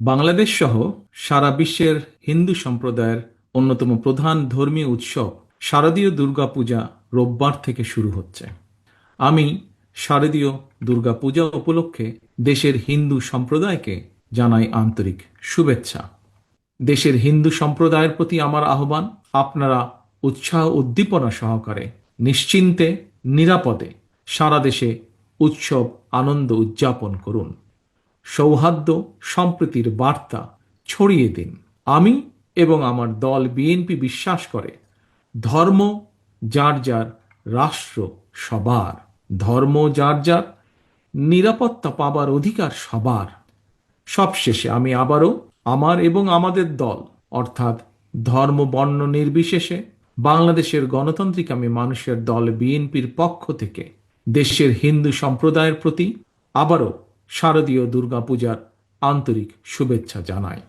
বাংলাদেশ সহ সারা বিশ্বের হিন্দু সম্প্রদায়ের অন্যতম প্রধান ধর্মীয় উৎসব শারদীয় দুর্গাপূজা রোববার থেকে শুরু হচ্ছে। আমি শারদীয় দুর্গাপূজা উপলক্ষে দেশের হিন্দু সম্প্রদায়কে জানাই আন্তরিক শুভেচ্ছা। দেশের হিন্দু সম্প্রদায়ের প্রতি আমার আহ্বান, আপনারা উৎসাহ উদ্দীপনা সহকারে, নিশ্চিন্তে, নিরাপদে সারা দেশে উৎসব, আনন্দ উদযাপন করুন। সৌহার্দ্য, সম্প্রীতির বার্তা ছড়িয়ে দিন। আমি এবং আমার দল বিএনপি বিশ্বাস করে, ধর্ম যার যার রাষ্ট্র সবার। ধর্ম যার যার নিরাপত্তা পাবার অধিকার সবার। সবশেষে আমি আবারও আমার এবং আমাদের দল, অর্থাৎ ধর্ম, বর্ণ নির্বিশেষে বাংলাদেশের গণতান্ত্রিক আমি মানুষের দল বিএনপির পক্ষ থেকে দেশের হিন্দু সম্প্রদায়ের প্রতি আবারও শারদীয় দুর্গাপূজার আন্তরিক শুভেচ্ছা জানাই।